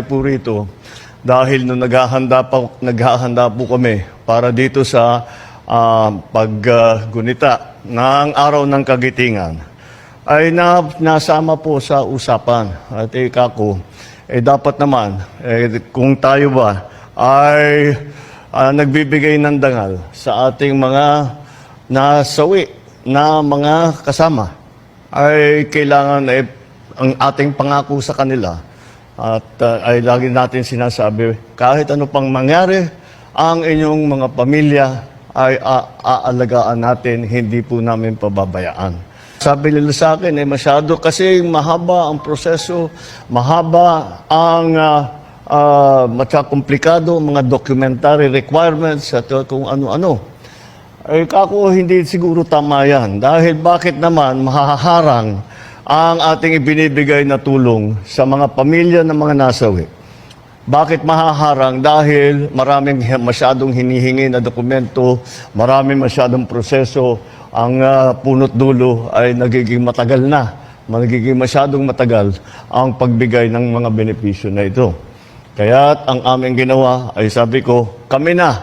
Po rito dahil nung naghahanda pa naghahanda po kami para dito sa ah, paggunita ng araw ng kagitingan ay na, nasama po sa usapan. At ika ko eh dapat naman eh, kung tayo ba ay ah, nagbibigay ng dangal sa ating mga nasawi na mga kasama ay kailangan eh, ang ating pangako sa kanila at uh, ay lagi natin sinasabi, kahit ano pang mangyari, ang inyong mga pamilya ay aalagaan natin, hindi po namin pababayaan. Sabi nila sa akin, eh, masyado kasi mahaba ang proseso, mahaba ang uh, uh, matya komplikado, mga documentary requirements at uh, kung ano-ano. Ay kako hindi siguro tama yan. Dahil bakit naman mahaharang ang ating ibinibigay na tulong sa mga pamilya ng mga nasawi? Bakit mahaharang? Dahil maraming masyadong hinihingi na dokumento, maraming masyadong proseso, ang ah, punot dulo ay nagiging matagal na, nagiging masyadong matagal ang pagbigay ng mga benepisyo na ito. Kaya ang aming ginawa ay sabi ko, kami na,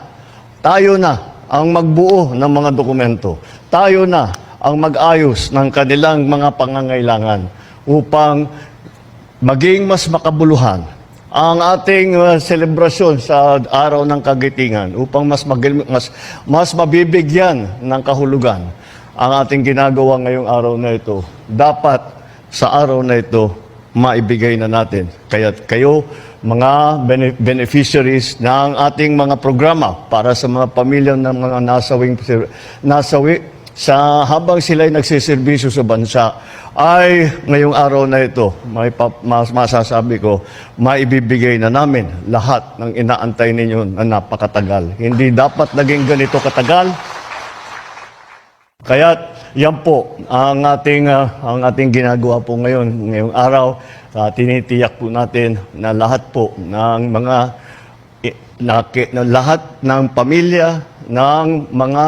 tayo na ang magbuo ng mga dokumento. Tayo na ang mag-ayos ng kanilang mga pangangailangan upang maging mas makabuluhan ang ating uh, selebrasyon sa araw ng kagitingan upang mas magil- mas mas mabibigyan ng kahulugan ang ating ginagawa ngayong araw na ito. Dapat sa araw na ito maibigay na natin. Kaya kayo mga bene- beneficiaries ng ating mga programa para sa mga pamilya ng mga nasawing nasawi sa habang sila ay nagsiservisyo sa bansa ay ngayong araw na ito may pa, mas masasabi ko maibibigay na namin lahat ng inaantay ninyo na napakatagal. Hindi dapat naging ganito katagal. Kaya yan po ang ating ah, ang ating ginagawa po ngayon ngayong araw. Ah, tinitiyak po natin na lahat po ng mga na, na lahat ng pamilya ng mga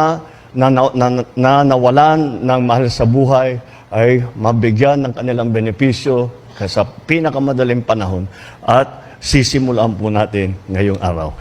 na, na, na, na nawalan ng mahal sa buhay ay mabigyan ng kanilang benepisyo sa pinakamadaling panahon at sisimulan po natin ngayong araw.